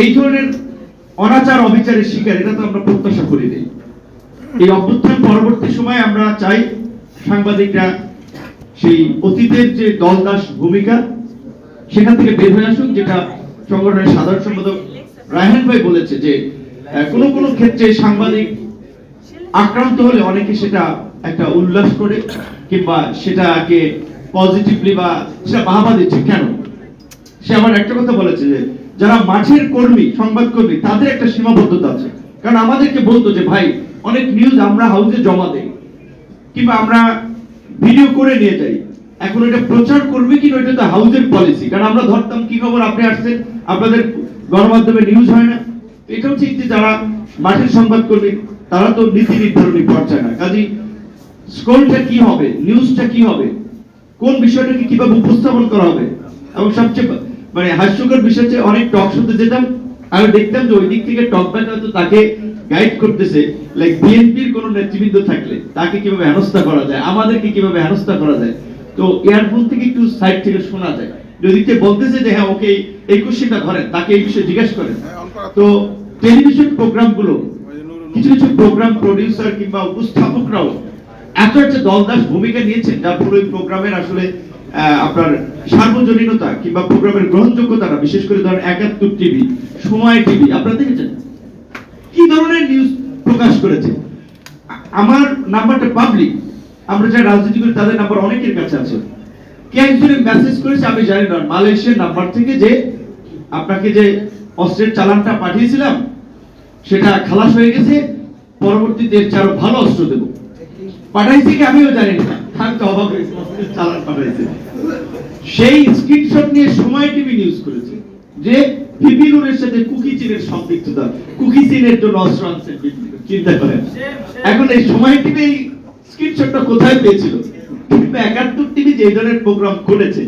এই ধরনের অনাচার, অবিচারের শিকার, এটা তো আমরা প্রত্যাশা করি নাই। এই অভ্যুত্থান পরবর্তী সময় আমরা চাই সাংবাদিকরা সেই অতীতের যে দলদাস ভূমিকা, সেখান থেকে বের হয়ে আসুক, যেটা সংগঠনের সাধারণ সম্পাদক রায়হান ভাই বলেছে যে কোনো কোনো ক্ষেত্রে সাংবাদিক আক্রান্ত হলে অনেকে সেটা একটা উল্লাস করে, কিংবা সেটাকে পজিটিভলি বা সেটা বাহাবা দিচ্ছে। কেন? সে আমার একটা কথা বলেছে যে যারা মাঠের কর্মী, সংবাদ কর্মী, তাদের একটা সীমাবদ্ধতা আছে। কারণ আমাদেরকে বলতো যে, ভাই, অনেক নিউজ আমরা হাউসে জমা দেই। কিংবা আমরা ভিডিও করে নিয়ে যাই। এখন এটা প্রচার করবে কি না এটা তো হাউসের পলিসি কারণ আমরা ধরতাম, কি খবর? আপনি আসছেন। আপনাদের গণমাধ্যমে নিউজ হয় না। এটাও ঠিক যে, যারা মাঠের সংবাদকর্মী তারা তো নীতি নির্ধারণী পর্যায়ে না। কাজী স্কোলটা কি হবে? নিউজটা কি হবে? কোন বিষয়টাকে কীভাবে উপস্থাপন করা হবে? এবং সবচেয়ে মানে হাস্যকর বিষয় হচ্ছে অনেক টক শুনতে যেতাম আমি দেখতাম যে ওই দিক থেকে টক ব্যাক হয়তো তাকে গাইড করতেছে। লাইক বিএনপির কোন নেতৃবৃন্দ থাকলে তাকে কীভাবে হেনস্থা করা যায় আমাদেরকে কীভাবে হেনস্থা করা যায়? তো এয়ারফোন থেকে একটু সাইড থেকে শোনা যায়। যদি কে বলতেছে যে হ্যাঁ ওকে এই কোশ্চেনটা ধরেন তাকে এই বিষয়ে জিজ্ঞেস করেন। তো টেলিভিশন প্রোগ্রামগুলো কিছু কিছু প্রোগ্রাম প্রডিউসার কিংবা উপস্থাপকরাও এত একটা দলদাস ভূমিকা নিয়েছেন ফলে ওই প্রোগ্রামের আসলে আহ, আপনার সার্বজনীনতা কিংবা প্রোগ্রামের গ্রহণযোগ্যতাটা, বিশেষ করে ধরেন একাত্তর টিভি, সময় টিভি, আপনারা দেখেছেন? কি ধরনের নিউজ প্রকাশ করেছে? আমার নাম্বারটা পাবলিক আমরা যারা রাজনীতি করি তাদের নাম্বার অনেকের কাছে আছে। কে একজনে মেসেজ করেছে আমি জানি না, মালয়েশিয়ার নাম্বার থেকে যে আপনাকে যে অস্ত্রের চালানটা পাঠিয়েছিলাম, সেটা খালাস হয়ে গেছে, পরবর্তীতে আরও ভালো অস্ত্র দেব। পাঠাইছে কি আমিও জানি না। আমি তো অবাক হয়েছি চালান পাঠাইছে। সেই স্ক্রিনশট নিয়ে সময় টিভি নিউজ করেছে যে সাথে কুকি চীনের সম্পৃক্ততা কুকি চীনের জন্য অস্ত্র চিন্তা করেন। এখন এই সময় টিভি এই স্ক্রিনশটটা কোথায় পেয়েছিল? একাত্তর টিভি যে ধরনের প্রোগ্রাম করেছে।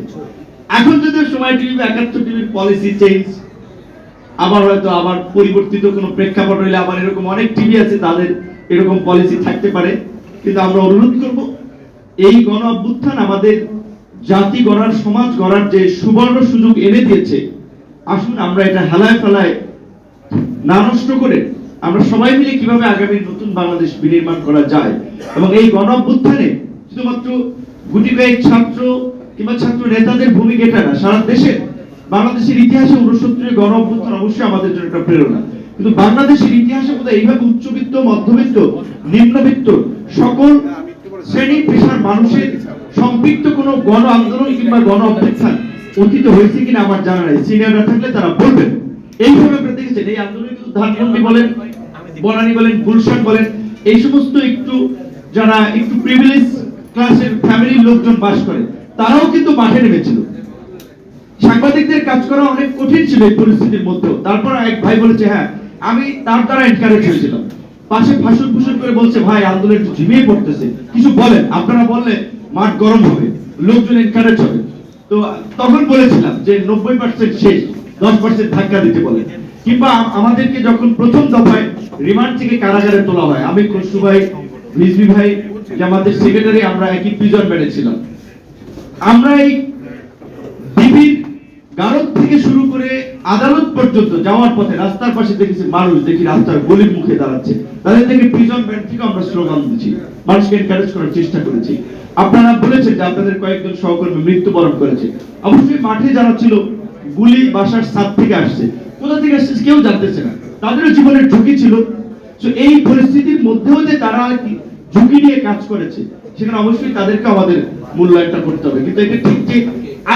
এখন সময় টিভি একাত্তর টিভির পলিসি চেঞ্জ আবার হয়তো আবার পরিবর্তিত কোনো প্রেক্ষাপট হইলে আবার এরকম অনেক টিভি আছে তাদের এরকম পলিসি থাকতে পারে। কিন্তু আমরা অনুরোধ করব এই গণ অভ্যুত্থান আমাদের জাতি গড়ার, সমাজ গড়ার যে সুবর্ণ সুযোগ এনে দিয়েছে, আসুন আমরা এটা হেলায় ফেলায় না নষ্ট করে আমরা সবাই মিলে কীভাবে আগামী নতুন বাংলাদেশ বিনির্মাণ করা যায়? এবং এই গণ অভ্যুত্থানে শুধুমাত্র গুটি কয়েক ছাত্র কিংবা ছাত্র নেতাদের ভূমিকা এটা না, সারা দেশে বাংলাদেশের ইতিহাসে উনসত্তরের গণ অভ্যুত্থান অবশ্যই আমাদের জন্য একটা প্রেরণা। কিন্তু বাংলাদেশের ইতিহাসে বোধহয় এইভাবে উচ্চবিত্ত, মধ্যবিত্ত, নিম্নবিত্ত সকল শ্রেণি মানুষের সম্পৃক্ত কোনো গণ আন্দোলন কিংবা গণ অভ্যুত্থান অতীতে হয়েছে কিনা আমার জানা নাই। সিনিয়ররা থাকলে তারা বলবেন এইভাবে আপনারা দেখেছেন এই আন্দোলনে কিন্তু ধানমন্ডি বলেন, বনানী বলেন, গুলশান বলেন, এই সমস্ত একটু যারা একটু প্রিভিলেজ ক্লাসের ফ্যামিলির লোকজন বাস করে, তারাও কিন্তু মাঠে নেমেছিল। সাংবাদিকদের কাজ করা অনেক কঠিন ছিল এই পরিস্থিতির মধ্যেও। তারপর এক ভাই বলেছে হ্যাঁ আমি তার দ্বারা এনকারেজ হয়েছিলাম। পাশে ভাষণ ভূষণ করে বলছে, ভাই, আন্দোলন একটু ঝিমিয়ে পড়তেছে। কিছু বলেন, আপনারা বললে মাঠ গরম হবে, লোকজন এনকারেজ হবে। তো তখন বলেছিলাম যে নব্বই পার্সেন্ট শেষ, দশ পার্সেন্ট ধাক্কা দিতে বলে কিংবা আমাদেরকে যখন প্রথম দফায় রিমান্ড থেকে কারাগারে তোলা হয়, আমি খসরু ভাই, রিজভি ভাই আমাদের সেক্রেটারি, আমরা একই প্রিজন বেড়েছিলাম আমরা এই ডিবির গারদ থেকে শুরু আদালত পর্যন্ত যাওয়ার পথে রাস্তার পাশে দেখেছি মানুষ দেখি রাস্তার গলির মুখে দাঁড়াচ্ছে। তাদের থেকে প্রিজন ব্যান্ড থেকে আমরা স্লোগান দিচ্ছি। মানুষকে এনকারেজ করার চেষ্টা করেছি। আপনারা বলেছেন যে আপনাদের কয়েকজন সহকর্মী মৃত্যুবরণ করেছে। অবশ্যই মাঠে যারা ছিল, গুলি, বাসার ছাদ থেকে আসছে। কোথা থেকে আসছে কেউ জানতেছে না। তাদেরও জীবনের ঝুঁকি ছিল। তো এই পরিস্থিতির মধ্যেও যে তারা ঝুঁকি নিয়ে কাজ করেছে, সেখানে অবশ্যই তাদেরকে আমাদের মূল্যায়নটা করতে হবে। কিন্তু এটা ঠিক যে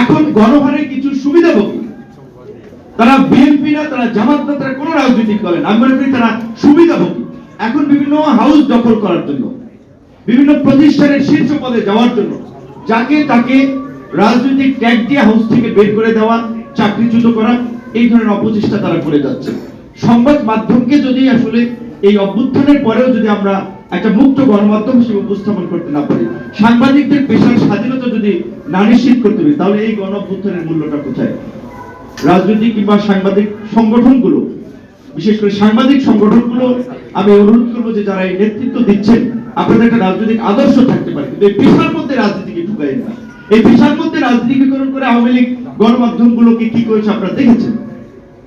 এখন গণহারে কিছু সুবিধা সুবিধাভোগী তারা বিএনপি না তারা জামাত না তারা কোনো রাজনৈতিক দলে না। আমি মনে করি তারা সুবিধাভোগী। এখন বিভিন্ন হাউস দখল করার জন্য, বিভিন্ন প্রতিষ্ঠানের শীর্ষ পদে যাওয়ার জন্য, যাকে তাকে রাজনৈতিক ট্যাগ দিয়ে হাউস থেকে বের করে দেওয়া, চাকরিচ্যুত করা, এই ধরনের অপচেষ্টা তারা করে যাচ্ছে। সংবাদ মাধ্যমকে যদি আসলে এই অভ্যুত্থানের পরেও যদি আমরা একটা মুক্ত গণমাধ্যম হিসেবে উপস্থাপন করতে না পারি, সাংবাদিকদের পেশার স্বাধীনতা যদি না নিশ্চিত করতে পারি, তাহলে এই গণ অভ্যুত্থানের মূল্যটা কোথায়? রাজনৈতিক কিংবা সাংবাদিক সংগঠনগুলো, বিশেষ করে সাংবাদিক সংগঠনগুলো, আমি অনুরোধ করব যে যারা এই নেতৃত্ব দিচ্ছেন, আপনাদের একটা রাজনৈতিক আদর্শ থাকতে পারে, কিন্তু এই পেশার মধ্যে রাজনীতিকে ঢুকাই না। এই পেশার মধ্যে রাজনীতিকরণ করে আওয়ামী লীগ গণমাধ্যমগুলোকে কি করেছে আপনারা দেখেছেন?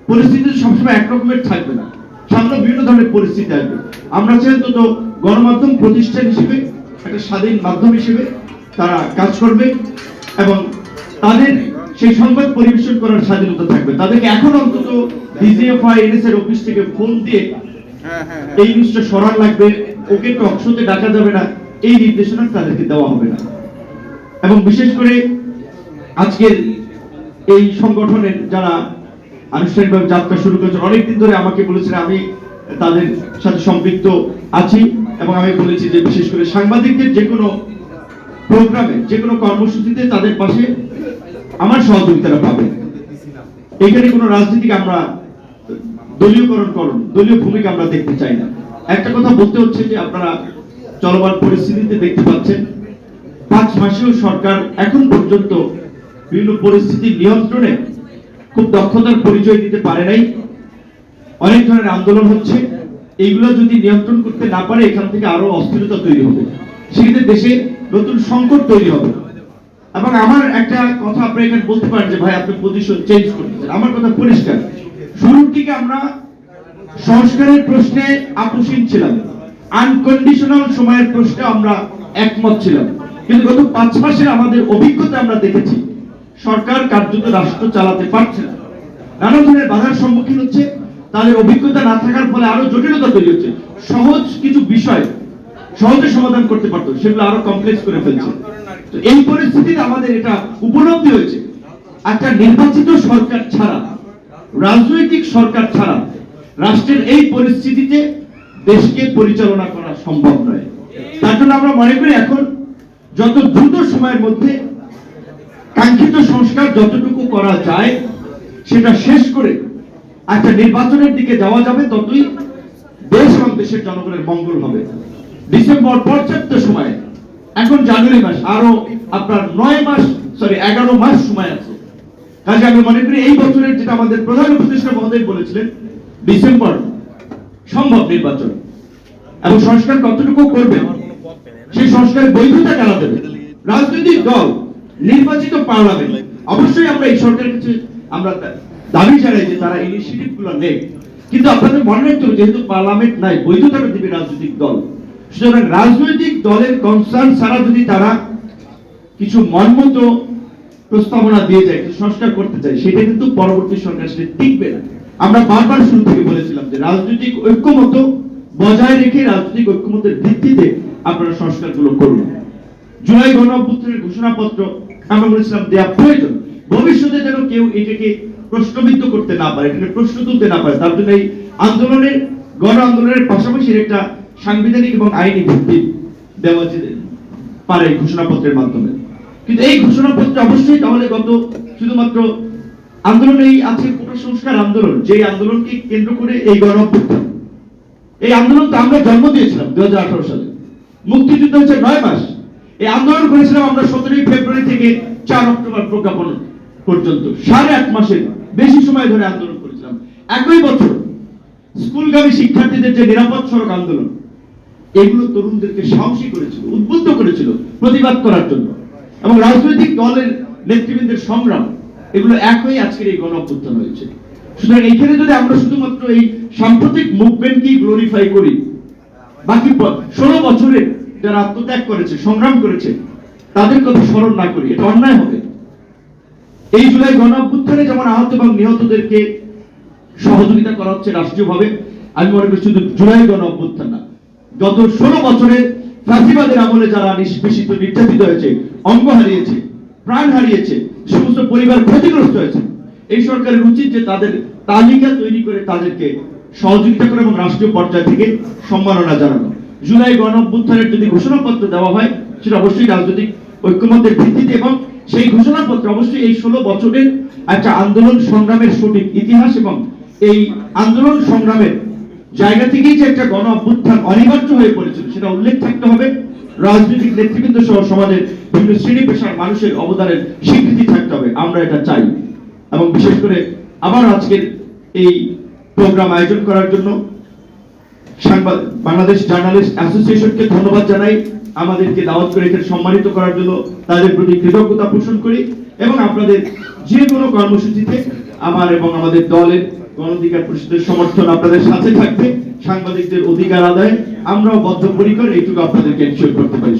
পরিস্থিতি সবসময় একরকমের থাকবে না। সামনে বিভিন্ন ধরনের পরিস্থিতি আসবে। আমরা চাই অন্তত গণমাধ্যম প্রতিষ্ঠান হিসেবে, একটা স্বাধীন মাধ্যম হিসেবে তারা কাজ করবে এবং তাদের সেই সংবাদ পরিবেশন করার স্বাধীনতা থাকবে। তাদেরকে এখন অন্তত ডিজিএফআই অফিস থেকে ফোন দিয়ে হ্যাঁ হ্যাঁ হ্যাঁ। এই জিনিসটা সরান লাগবে। ওকে টকশোতে ডাকা যাবে না। এই নির্দেশনা তাদেরকে দেওয়া হবে না। এবং বিশেষ করে আজকের এই সংগঠনের যারা আনুষ্ঠানিকভাবে যাত্রা শুরু করেছেন অনেকদিন ধরে আমাকে বলেছেন আমি তাদের সাথে সম্পৃক্ত আছি এবং আমি বলেছি যে বিশেষ করে সাংবাদিকদের যে কোনো প্রোগ্রামে যে কোনো কর্মসূচিতে তাদের পাশে আমার সহযোগিতাটা পাবে এখানে কোনো রাজনীতিকে আমরা দলীয়করণ করণ দলীয় ভূমিকা আমরা দেখতে চাই না। একটা কথা বলতে হচ্ছে যে আপনারা চলমান পরিস্থিতিতে দেখতে পাচ্ছেন, পাঁচ মাসেও সরকার এখন পর্যন্ত বিভিন্ন পরিস্থিতি নিয়ন্ত্রণে খুব দক্ষতার পরিচয় দিতে পারে নাই। অনেক ধরনের আন্দোলন হচ্ছে। এইগুলো যদি নিয়ন্ত্রণ করতে না পারে, এখান থেকে আরও অস্থিরতা তৈরি হবে। সেক্ষেত্রে দেশে নতুন সংকট তৈরি হবে। এবং আমার একটা কথা আপনি এখানে বলতে পারেন যে, ভাই, আপনি পজিশন চেঞ্জ করতেছেন। আমার কথা পরিষ্কার। শুরুর দিকে আমরা সংস্কারের প্রশ্নে আপোষহীন ছিলাম। আনকন্ডিশনাল সময়ের প্রশ্নে আমরা একমত ছিলাম। কিন্তু গত পাঁচ মাসের আমাদের অভিজ্ঞতা আমরা দেখেছি, সরকার কার্যত রাষ্ট্র চালাতে পারছে না। নানা ধরনের বাধার সম্মুখীন হচ্ছে, তাদের অভিজ্ঞতা না থাকার ফলে আরও জটিলতা তৈরি হচ্ছে। সহজ কিছু বিষয় সহজে সমাধান করতে পারতো, সেগুলো আরও কমপ্লেক্স করে ফেলছে। এই পরিস্থিতিতে আমাদের এটা উপলব্ধি হয়েছে। একটা নির্বাচিত সরকার ছাড়া, রাজনৈতিক সরকার ছাড়া রাষ্ট্রের এই পরিস্থিতিতে দেশকে পরিচালনা করা সম্ভব নয়। তার জন্য আমরা মনে করি এখন যত দ্রুত সময়ের মধ্যে কাঙ্ক্ষিত সংস্কার যতটুকু করা যায়, সেটা শেষ করে একটা নির্বাচনের দিকে যাওয়া যাবে, ততই দেশ এবং দেশের জনগণের মঙ্গল হবে। ডিসেম্বর পর্যাপ্ত সময় এখন জানুয়ারি মাস, আরও আপনার নয় মাস সরি এগারো মাস সময় আছে। কাজে আমি মনে করি, এই বছরের যেটা আমাদের প্রধান উপদেষ্টা মহোদয় বলেছিলেন, ডিসেম্বর সম্ভব নির্বাচন। এবং সংস্কার কতটুকু করবে, সেই সংস্কারের বৈধতা কারা দেবে? রাজনৈতিক দল, নির্বাচিত পার্লামেন্ট, অবশ্যই আমরা এই সরকারের কাছে আমরা দাবি জানাই যে তারা ইনিশিয়েটিভগুলো নেই কিন্তু আপনাদের মনে রাখতে হবে, যেহেতু পার্লামেন্ট নাই, বৈধতাটা দিবে রাজনৈতিক দল। সুতরাং রাজনৈতিক দলের কনসার্ন ছাড়া যদি তারা কিছু মনমতো প্রস্তাবনা দিয়ে যায় সংস্কার করতে চায় সেটা কিন্তু পরবর্তী সরকার সেটা টিকবে না। আমরা বারবার শুরু থেকে বলেছিলাম যে রাজনৈতিক ঐক্যমত বজায় রেখে রাজনৈতিক ঐক্যমতের ভিত্তিতে আপনারা সংস্কারগুলো করুন। জুলাই গণ অভ্যুত্থানের ঘোষণাপত্র আমরা বলেছিলাম দেওয়া প্রয়োজন। ভবিষ্যতে যেন কেউ এটাকে প্রশ্নবিদ্ধ করতে না পারে এটাকে প্রশ্ন তুলতে না পারে, তার জন্য এই আন্দোলনের, গণ আন্দোলনের পাশাপাশি একটা সাংবিধানিক এবং আইনি ভিত্তি দেওয়া যেতে পারে ঘোষণাপত্রের মাধ্যমে। কিন্তু এই ঘোষণাপত্র অবশ্যই তাহলে গত শুধুমাত্র আন্দোলন এই আছে কোটা সংস্কার আন্দোলন যে আন্দোলনকে কেন্দ্র করে এই গণ এই আন্দোলন তো আমরা জন্ম দিয়েছিলাম দুই হাজার আঠারো সালে। মুক্তিযুদ্ধ হচ্ছে নয় মাস। এই আন্দোলন করেছিলাম আমরা সতেরোই ফেব্রুয়ারি থেকে চার অক্টোবর প্রজ্ঞাপন পর্যন্ত। সাড়ে আট মাসের বেশি সময় ধরে আন্দোলন করেছিলাম। একই বছর স্কুলগামী শিক্ষার্থীদের যে নিরাপদ সড়ক আন্দোলন এগুলো তরুণদেরকে সাহসী করেছিল, উদ্বুদ্ধ করেছিল প্রতিবাদ করার জন্য। এবং রাজনৈতিক দলের নেতৃবৃন্দের সংগ্রাম, এগুলো একই আজকের এই গণঅভ্যুত্থান হয়েছে। সুতরাং এখানে যদি আমরা শুধুমাত্র এই সাম্প্রতিক মুভমেন্টকেই গ্লোরিফাই করি, বাকি ষোলো বছরে যারা আত্মত্যাগ করেছে, সংগ্রাম করেছে, তাদের কথা স্মরণ না করি, এটা অন্যায় হবে। এই জুলাই গণ অভ্যুত্থানে যেমন আহত এবং নিহতদেরকে সহযোগিতা করা হচ্ছে রাষ্ট্রীয়ভাবে, আমি মনে করি শুধু জুলাই গণ অভ্যুত্থান গত ষোলো বছরে ফাঁসিবাদের আমলে যারা নিষ্পেষিত নির্যাতিত হয়েছে, অঙ্গ হারিয়েছে, প্রাণ হারিয়েছে, সমস্ত পরিবার ক্ষতিগ্রস্ত হয়েছে, এই সরকারের উচিত যে তাদের তালিকা তৈরি করে তাদেরকে সহযোগিতা করে এবং রাষ্ট্রীয় পর্যায় থেকে সম্মাননা জানানো। জুলাই গণ অভ্যুত্থানের যদি ঘোষণাপত্র দেওয়া হয়, সেটা অবশ্যই রাজনৈতিক ঐক্যমতের ভিত্তিতে এবং সেই ঘোষণাপত্র অবশ্যই এই ষোলো বছরের একটা আন্দোলন সংগ্রামের সঠিক ইতিহাস এবং এই আন্দোলন সংগ্রামের জায়গা থেকেই যে একটা গণ অভ্যুত্থান অনিবার্য হয়ে পড়েছিল, সেটা উল্লেখ থাকতে হবে। রাজনৈতিক নেতৃবৃন্দ সহ সমাজের বিভিন্ন শ্রেণি পেশার মানুষের অবদানের স্বীকৃতি থাকতে হবে। আমরা এটা চাই। এবং বিশেষ করে আবার আজকের এই প্রোগ্রাম আয়োজন করার জন্য সাংবাদ বাংলাদেশ জার্নালিস্ট অ্যাসোসিয়েশনকে ধন্যবাদ জানাই। আমাদেরকে দাওয়াত করে এখানে সম্মানিত করার জন্য তাদের প্রতি কৃতজ্ঞতা পোষণ করি। এবং আপনাদের যে কোনো কর্মসূচিতে আমার এবং আমাদের দলের গণ পরিষদের সমর্থন আপনাদের সাথে থাকবে। সাংবাদিকদের অধিকার আদায় আমরাও বদ্ধপরিকর, এইটুকু আপনাদেরকে এনশিওর করতে পারি